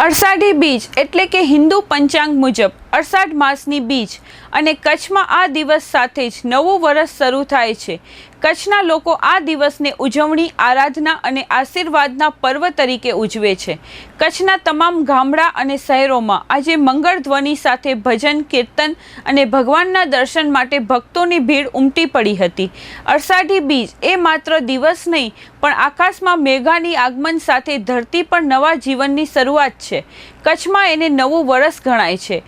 અષાઢી બીજ એટલે કે હિન્દુ પંચાંગ મુજબ. અષાઢ માસની બીજ અને કચ્છમાં આ દિવસ સાથે જ નવું વર્ષ શરૂ થાય છે. કચ્છના લોકો આ દિવસને ઉજવણી, આરાધના અને આશીર્વાદના પર્વ તરીકે ઉજવે છે. કચ્છના તમામ ગામડા અને શહેરોમાં આજે મંગળ ધ્વનિ સાથે ભજન, કીર્તન અને ભગવાનના દર્શન માટે ભક્તોની ભીડ ઉમટી પડી હતી. અષાઢી બીજ એ માત્ર દિવસ નહીં, પણ આકાશમાં મેઘાની આગમન સાથે ધરતી પર નવા જીવનની શરૂઆત છે. કચ્છમાં એને નવું વરસ ગણાય છે.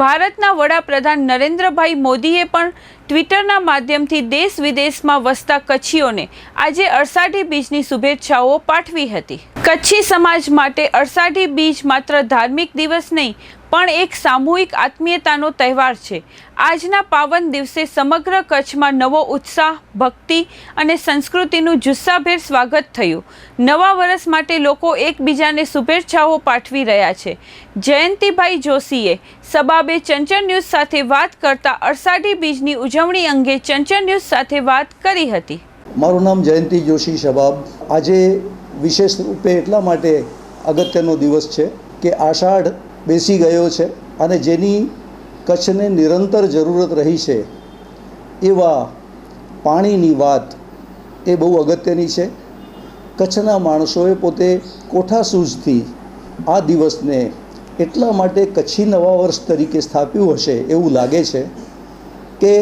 ભારતના વડાપ્રધાન નરેન્દ્રભાઈ મોદીએ પણ ટ્વિટરના માધ્યમથી દેશ વિદેશમાં વસતા કચ્છીઓને આજે અષાઢી બીજની શુભેચ્છાઓ પાઠવી હતી. કચ્છી સમાજ માટે અરસાઢી બીજ માત્ર ધાર્મિક દિવસ નહીં પણ એક સામૂહિક આત્મીયતાનો તહેવાર છે. આજના પાવન દિવસે સમગ્ર કચ્છમાં નવો ઉત્સાહ, ભક્તિ અને સંસ્કૃતિનું જુસ્સાભેર સ્વાગત થયું. નવા વર્ષ માટે લોકો એકબીજાને શુભેચ્છાઓ પાઠવી રહ્યા છે. જયંતિભાઈ જોશીએ સબાબે ચંચળ ન્યૂઝ સાથે વાત કરતા અષાઢી બીજની ઉજવણી અંગે ચંચળ ન્યૂઝ સાથે વાત કરી હતી. મારું નામ જયંતિ જોશી શબાબ આજે વિશેષ રૂપે એટલા માટે અગત્યનો દિવસ છે કે આષાઢ બેસી ગયો છે અને જેની કચ્છને નિરંતર જરૂરત રહી છે, એવા પાણીની વાત એ બહુ અગત્યની છે. કચ્છના માણસોએ પોતે કોઠાસૂઝથી આ દિવસને એટલા માટે કચ્છી નવા વર્ષ તરીકે સ્થાપ્યું હશે એવું લાગે છે કે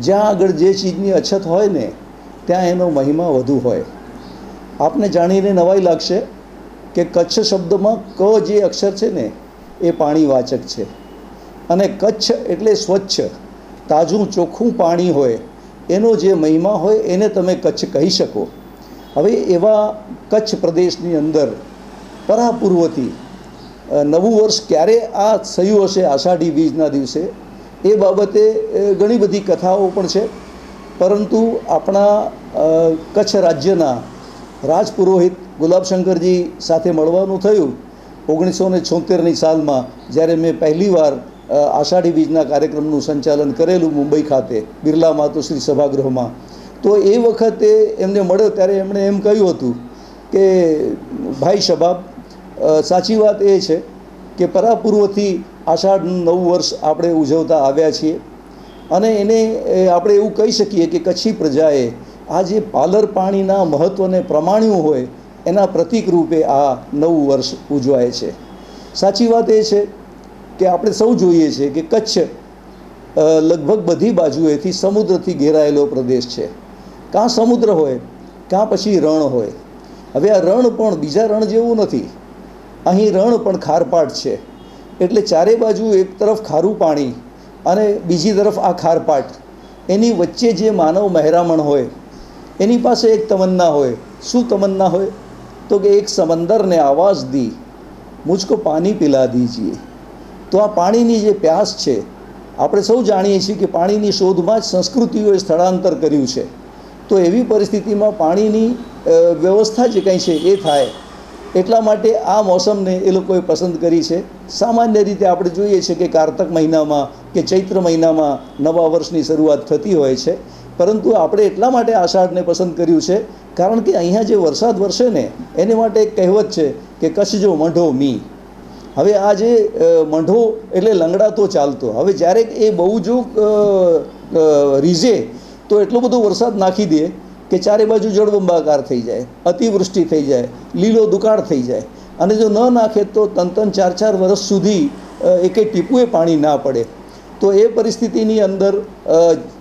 જ્યાં આગળ જે ચીજની અછત હોય ને, ત્યાં એનો મહિમા વધુ હોય. આપને જાણીને નવાઈ લાગશે કે કચ્છ શબ્દમાં ક જે અક્ષર છે ને એ પાણીવાચક છે. અને કચ્છ એટલે સ્વચ્છ, તાજું ચોખ્ખું પાણી હોય, એનો જે મહિમા હોય એને તમે કચ્છ કહી શકો. હવે એવા કચ્છ પ્રદેશની અંદર પરાપૂર્વથી નવું વર્ષ ક્યારે આ થયું હશે આષાઢી બીજના દિવસે, એ બાબતે ઘણી બધી કથાઓ પણ છે. પરંતુ આપણા કચ્છ રાજ્યના રાજપુરોહિત ગુલાબશંકરજી સાથે મળવાનું થયું. ઓગણીસો ને છોતેરની સાલમાં જ્યારે મેં પહેલીવાર આષાઢી બીજના કાર્યક્રમનું સંચાલન કરેલું મુંબઈ ખાતે બિરલા માતુશ્રી સભાગૃહમાં. તો એ વખતે એમને મળ્યો ત્યારે એમણે એમ કહ્યું હતું કે, ભાઈ શબાબ સાચી વાત એ છે કે પરાપૂર્વથી આષાઢનું નવું વર્ષ આપણે ઉજવતા આવ્યા છીએ અને એને આપણે એવું કહી શકીએ કે કચ્છી પ્રજાએ આ જે પાલર પાણીના મહત્ત્વને પ્રમાણ્યું હોય એના પ્રતિક રૂપે આ નવું વર્ષ ઉજવાય છે. સાચી વાત એ છે કે આપણે સૌ જોઈએ છીએ કે કચ્છ લગભગ બધી બાજુએથી સમુદ્રથી ઘેરાયેલો પ્રદેશ છે. કાં સમુદ્ર હોય, કાં પછી રણ હોય. હવે આ રણ પણ બીજા રણ જેવું નથી. અહીં રણ પણ ખારપાટ છે. એટલે ચારે બાજુ એક તરફ ખારું પાણી અને બીજી તરફ આ ખારપાટ. એની વચ્ચે જે માનવ મહેરામણ હોય, એની પાસે એક તમન્ના હોય. શું તમન્ના હોય? તો કે એક સમંદરને આવાજ દી મુજકો પાણી પીલા દીજીએ તો આ પાણીની જે પ્યાસ છે આપણે સૌ જાણીએ છીએ કે પાણીની શોધમાં જ સંસ્કૃતિઓએ સ્થળાંતર કર્યું છે। તો એવી પરિસ્થિતિમાં પાણીની વ્યવસ્થા જે કંઈ છે એ થાય, એટલા માટે આ મોસમને એ લોકોએ પસંદ કરી છે। સામાન્ય રીતે આપણે જોઈએ છીએ કે કારતક મહિનામાં કે ચૈત્ર મહિનામાં નવા વર્ષની શરૂઆત થતી હોય છે, પરંતુ આપણે એટલા માટે આષાઢને પસંદ કર્યું છે કારણ કે અહીંયા જે વરસાદ વરસે ને, એને માટે એક કહેવત છે કે કચ્છ જો મંઢો મી. હવે આ જે મંઢો એટલે લંગડાતો ચાલતો. હવે જ્યારે એ બહુ જો રીઝે, તો એટલો બધો વરસાદ નાખી દે કે ચારે બાજુ જળબંબાકાર થઈ જાય, અતિવૃષ્ટિ થઈ જાય, લીલો દુકાળ થઈ જાય. અને જો ન નાખે તો તન તન ચાર ચાર વર્ષ સુધી એકે ટીપુએ પાણી ના પડે. તો એ પરિસ્થિતિની અંદર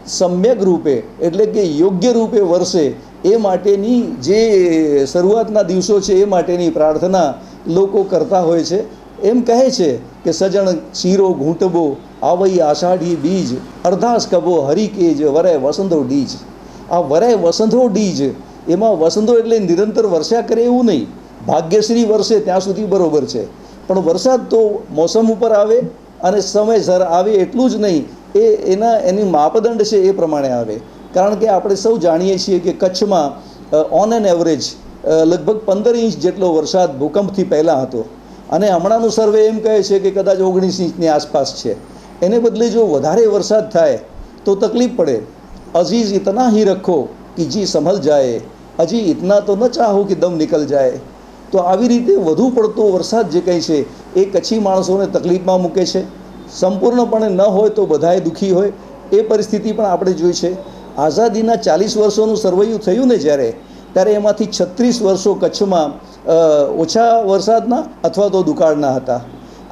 સમ્યક રૂપે, એટલે કે યોગ્ય રૂપે વરસે એ માટેની જે શરૂઆતના દિવસો છે, એ માટેની પ્રાર્થના લોકો કરતા હોય છે. એમ કહે છે કે, સજણ શીરો ઘૂંટબો, આવઈ આષાઢી બીજ અર્ધાસ કબો હરિકેજ વરે વસંતો ડીજ. આ વરે વસંતો ડીજ, એમાં વસંતો એટલે નિરંતર વર્ષા કરે એવું નહીં. ભાગ્યશ્રી વર્ષે ત્યાં સુધી બરોબર છે. પણ વરસાદ તો મોસમ ઉપર આવે અને સમયસર આવે એટલું જ નહીં. એ એના, એની માપદંડ છે એ પ્રમાણે આવે. કારણ કે આપણે સૌ જાણીએ છીએ કે કચ્છમાં ઓન એન એવરેજ લગભગ પંદર ઇંચ જેટલો વરસાદ ભૂકંપથી પહેલાં હતો. અને હમણાંનું સર્વે એમ કહે છે કે કદાચ ઓગણીસ ઇંચની આસપાસ છે. એને બદલે જો વધારે વરસાદ થાય, તો તકલીફ પડે. અઝીઝ ઇતના હી રખો કે જી સંભલ જાય હજી ઇતના તો ન ચાહો કે દમ નિકલ જાય તો તો આવી રીતે વધુ પડતો વરસાદ જે કંઈ છે, એ કચ્છી માણસોને તકલીફમાં મૂકે છે. સંપૂર્ણપણે ન હોય તો બધાએ દુઃખી હોય. એ પરિસ્થિતિ પણ આપણે જોઈ છે. આઝાદીના ચાલીસ વર્ષોનું સર્વૈયું થયું ને જ્યારે, ત્યારે એમાંથી છત્રીસ વર્ષો કચ્છમાં ઓછા વરસાદના અથવા તો દુકાળના હતા.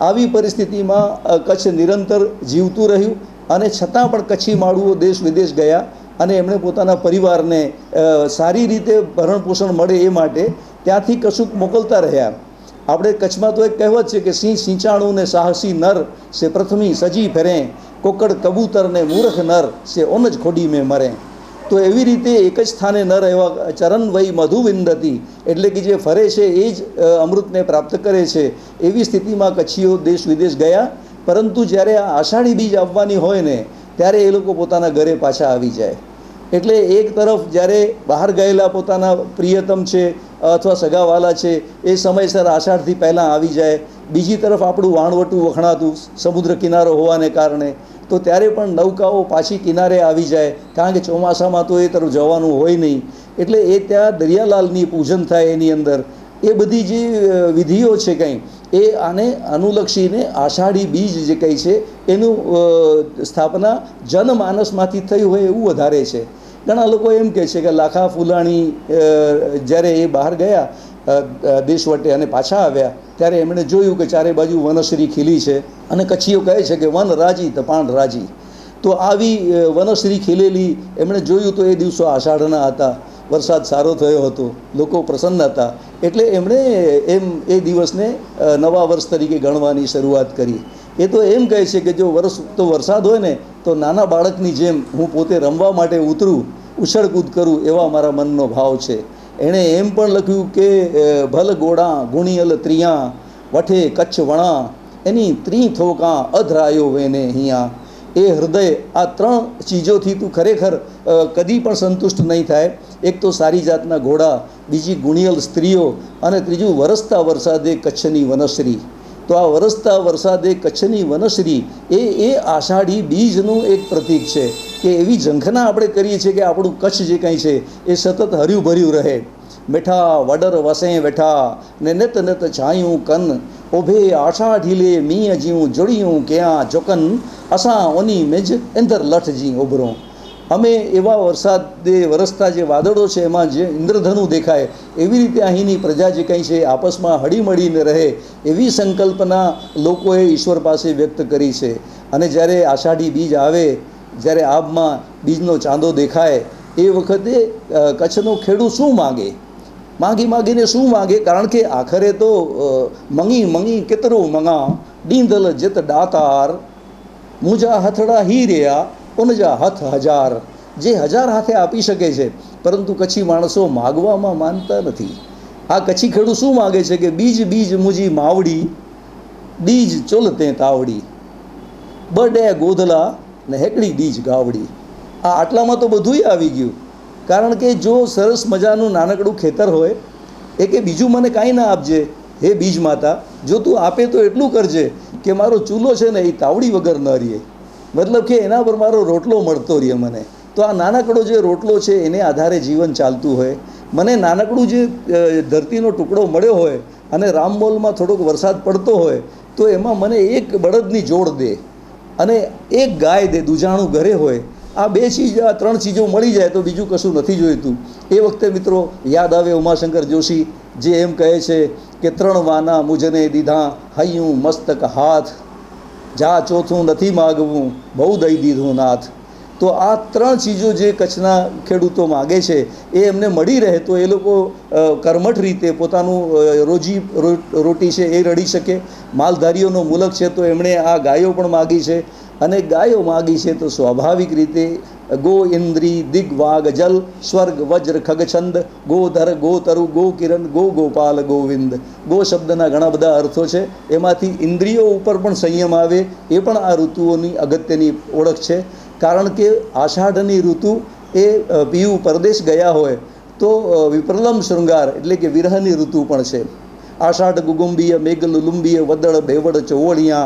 આવી પરિસ્થિતિમાં કચ્છ નિરંતર જીવતું રહ્યું અને છતાં પણ કચ્છી માળુઓ દેશ વિદેશ ગયા અને એમણે પોતાના પરિવારને સારી રીતે ભરણપોષણ મળે એ માટે ત્યાંથી કશુંક મોકલતા રહ્યા. આપણે કચ્છમાં તો એક કહેવત છે કે સિંહ સિંચાણું ને સાહસી નર સે પ્રથમી સજી ફેરે. કોકડ કબૂતર ને મૂર્ખ નર સે ઓન જ ખોડી મેં મરે. તો એવી રીતે એક જ સ્થાને ન રહેવા ચરણ વય મધુ એટલે કે જે ફરે છે એ જ અમૃતને પ્રાપ્ત કરે છે. એવી સ્થિતિમાં કચ્છીઓ દેશ વિદેશ ગયા, પરંતુ જ્યારે આ આષાઢી બીજ આવવાની હોય ને, ત્યારે એ લોકો પોતાના ઘરે પાછા આવી જાય. એટલે એક તરફ જ્યારે બહાર ગયેલા પોતાના પ્રિયતમ છે, અથવા સગાવાલા છે, એ સમયસર આષાઢથી પહેલાં આવી જાય. બીજી તરફ આપણું વાણવટું વખણાતું સમુદ્ર કિનારો હોવાને કારણે તો ત્યારે પણ નૌકાઓ પાછી કિનારે આવી જાય. કારણ કે ચોમાસામાં તો એ તરફ જવાનું હોય નહીં. એટલે એ ત્યાં દરિયાલાલની પૂજન થાય એની અંદર. એ બધી જે વિધિઓ છે કંઈ, એ આને અનુલક્ષીને આષાઢી બીજ જે કંઈ છે, એનું સ્થાપના જનમાનસમાંથી થઈ હોય એવું વધારે છે. ઘણા લોકો એમ કહે છે કે લાખા ફુલાણી જ્યારે એ બહાર ગયા દેશ વટે અને પાછા આવ્યા, ત્યારે એમણે જોયું કે ચારે બાજુ વનશ્રી ખીલી છે અને કચ્છીઓ કહે છે કે વન રાજી, તપાણ રાજી. તો આવી વનશ્રી ખીલેલી એમણે જોયું તો એ દિવસો આષાઢના હતા, વરસાદ સારો થયો હતો, લોકો પ્રસન્ન હતા. એટલે એમણે એમ, એ દિવસને નવા વર્ષ તરીકે ગણવાની શરૂઆત કરી. એ તો એમ કહે છે કે જો વરસ, તો વરસાદ હોય ને, તો નાના બાળકની જેમ હું પોતે રમવા માટે ઉતરું, ઉછળકૂદ કરું એવા મારા મનનો ભાવ છે. એણે એમ પણ લખ્યું કે ભલ ગોળા ગુણિયલ ત્રિયા, વઠે કચ્છ વણા, એની ત્રી થોકા અધરાયો વેને અહીંયા એ હૃદય આ ત્રણ ચીજોથી તું ખરેખર કદી પણ સંતુષ્ટ નહીં થાય. એક તો સારી જાતના ઘોડા, બીજી ગુણિયલ સ્ત્રીઓ અને ત્રીજું વરસતા વરસાદે કચ્છની વનશ્રી. તો આ વરસતા વરસાદે કચ્છની વનશ્રી એ એ આષાઢી બીજનું એક પ્રતીક છે કે એવી ઝંખના આપણે કરીએ છીએ કે આપણું કચ્છ જે કંઈ છે એ સતત હર્યું ભર્યું રહે. મેઠા વડર વસે બેઠા, ને નેત નેત છાયું કન. ઓભે આષાઢીલે મી જીવું જોડિયું ક્યાં ચોકન. અસાં ઓની મેજ એંદર લઠ જી ઓભરો અમે એવા વરસાદે વરસતા જે વાદળો છે, એમાં જે ઇન્દ્રધનુ દેખાય, એવી રીતે અહીંની પ્રજા જે કંઈ છે, આપસમાં હળીમળીને રહે, એવી સંકલ્પના લોકોએ ઈશ્વર પાસે વ્યક્ત કરી છે. અને જ્યારે આષાઢી બીજ આવે, જ્યારે આબમાં બીજનો ચાંદો દેખાય, એ વખતે કચ્છનો ખેડૂત શું માગે? માગી માગીને શું માગે? કારણ કે આખરે તો મંગી મંગી કેતરું મંગા, ડીંધલ જત દાતાર, મુજા હથડા હી રહ્યા ઉનજા હથ હજાર. જે હજાર હાથે આપી શકે છે, પરંતુ કચ્છી માણસો માગવામાં માનતા નથી. આ કચ્છી ખેડૂત શું માગે છે કે બીજ બીજ મુજી માવડી, બીજ ચોલતે તાવડી. બડે ગોધલા ને હેકડી બીજ ગાવડી. આ આટલામાં તો બધુંય આવી ગયું. કારણ કે જો સરસ મજાનું નાનકડું ખેતર હોય, એ કે બીજું મને કાંઈ ના આપજે. હે બીજ માતા જો તું આપે તો એટલું કરજે કે મારો ચૂલો છે ને એ તાવડી વગર ન રહે. મતલબ કે એના પર મારો રોટલો મળતો રહે મને. તો આ નાનકડો જે રોટલો છે, એને આધારે જીવન ચાલતું હોય. મને નાનકડું જે ધરતીનો ટુકડો મળ્યો હોય અને રામમોલમાં થોડોક વરસાદ પડતો હોય, તો એમાં મને એક બળદની જોડ દે અને એક ગાય દે, દુજાણું ઘરે હોય. આ બે ચીજ, આ ત્રણ ચીજો મળી જાય તો બીજું કશું નથી જોઈતું. એ વખતે મિત્રો યાદ આવે ઉમાશંકર જોશી, જે એમ કહે છે કે, ત્રણ વાના મુજને દીધા હૈયું મસ્તક હાથ. જા ચોથું નથી માગવું, બહુ દઈ દીધું નાથ. તો આ ત્રણ ચીજો જે કચ્છના ખેડૂતો માગે છે, એ એમને મળી રહે તો એ લોકો કર્મઠ રીતે પોતાનું રોજી રોટી છે એ રડી શકે. માલધારીઓનો મુલક છે તો એમણે આ ગાયો પણ માગી છે. અને ગાયો માગી છે તો સ્વાભાવિક રીતે ગો ઇન્દ્રી દિગ્વાગ, જલ, સ્વર્ગ, વજ્ર, ખગછંદ, ગોધર, ગોતરુ ગો કિરણ ગો ગોપાલ ગોવિંદ. ગો શબ્દના ઘણા બધા અર્થો છે. એમાંથી ઇન્દ્રિયો ઉપર પણ સંયમ આવે એ પણ આ ઋતુઓની અગત્યની ઓળખ છે. કારણ કે આષાઢની ઋતુ એ પીયુ પરદેશ ગયા હોય તો વિપ્રલમ શૃંગાર એટલે કે વિરહની ઋતુ પણ છે. આષાઢ ગુગુંબીય મેઘ લુલુંબીય વદળ બેવડ ચોવળિયા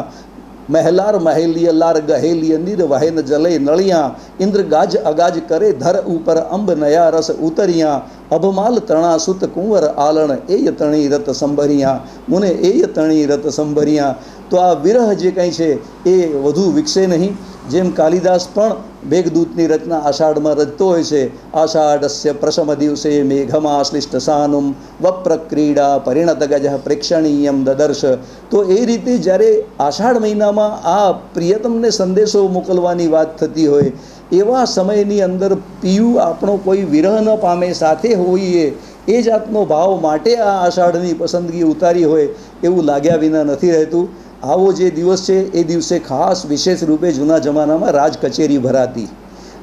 મહેલાર મહેલીય લાર ગહેલીય નીર વહેન જલે નળિયા, ઇન્દ્ર ગાજ અગાજ કરે ધર ઉપર અંબ નયા રસ ઉતરિયા, અભમાલ તણા સુત કુંવર આલણ એય તણી રત સંભરિયા, મુને એય તણી રત સંભરિયા. તો આ વિરહ જે કંઈ છે એ વધુ વિકસે નહીં. જેમ કાલિદાસ પણ મેઘદૂતની રચના આષાઢમાં રચતો હોય છે, આષાઢસ્ય પ્રસમ દિવસે મેઘમાં શ્લિષ્ટ સાનુમ વપ્રક્રીડા પરિણત ગજ પ્રેક્ષણીયમ દદર્શ. તો એ રીતે જ્યારે આષાઢ મહિનામાં આ પ્રિયતમને સંદેશો મોકલવાની વાત થતી હોય, એવા સમયની અંદર પીયુ આપણો કોઈ વિરહ ન પામે સાથે હોઈએ, એ જાતનો ભાવ માટે આ આષાઢની પસંદગી ઉતારી હોય એવું લાગ્યા વિના નથી રહેતું. આવો જે દિવસ છે, એ દિવસે ખાસ વિશેષ રૂપે જૂના જમાનામાં રાજ કચેરી ભરાતી.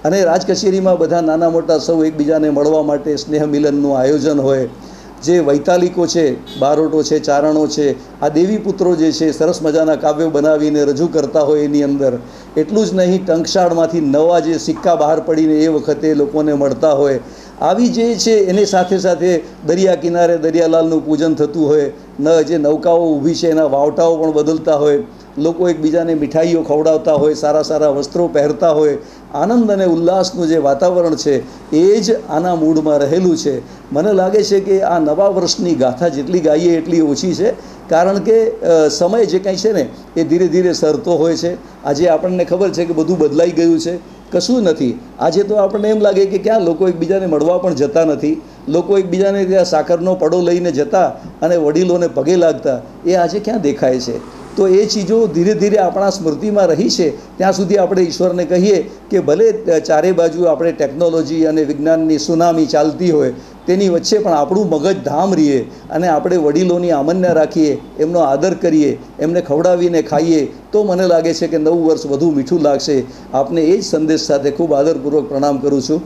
અને રાજ કચેરીમાં બધા નાના મોટા સૌ એકબીજાને મળવા માટે સ્નેહ મિલનનું આયોજન હોય. જે વૈતાલિકો છે, બારોટો છે, ચારણો છે, આ દેવી પુત્રો જે છે, સરસ મજાના કાવ્યો બનાવીને રજૂ કરતા હોય એની અંદર. એટલું જ નહીં, ટંકશાળમાંથી નવા જે સિક્કા બહાર પડીને એ વખતે લોકોને મળતા હોય. આવી જે છે, એની સાથે સાથે દરિયા કિનારે દરિયાલાલનું પૂજન થતું હોય, ન જે નૌકાઓ ઊભી છે, એના વાવટાઓ પણ બદલતા હોય, લોકો એકબીજાને મીઠાઈઓ ખવડાવતા હોય, સારા સારા વસ્ત્રો પહેરતા હોય, આનંદ અને ઉલ્લાસનું જે વાતાવરણ છે, એ જ આના મૂળમાં રહેલું છે. મને લાગે છે કે આ નવા વર્ષની ગાથા જેટલી ગાઈએ, એટલી ઓછી છે. કારણ કે સમય જે કંઈ છે ને, એ ધીરે ધીરે સરતો હોય છે. આજે આપણને ખબર છે કે બધું બદલાઈ ગયું છે. કશું નથી. આજે તો આપણને એમ લાગે કે ક્યાં લોકો એકબીજાને મળવા પણ જતા નથી. લોકો એકબીજાને ત્યાં સાકરનો પડો લઈને જતા અને વડીલોને પગે લાગતા. એ આજે ક્યાં દેખાય છે? તો એ ચીજો ધીરે ધીરે આપણા સ્મૃતિમાં રહી છે. ત્યાં સુધી આપણે ઈશ્વરને કહીએ કે ભલે ચારે બાજુ આપણે ટેકનોલોજી અને વિજ્ઞાનની સુનામી ચાલતી હોય તેની વચ્ચે પણ આપણું મગજ ધામ રહીએ અને આપણે વડીલોની આમન્યા રાખીએ, એમનો આદર કરીએ, એમને ખવડાવીને ખાઈએ, તો મને લાગે છે કે નવું વર્ષ વધુ મીઠું લાગશે. આપને એ જ સંદેશ સાથે ખૂબ આદરપૂર્વક પ્રણામ કરું છું.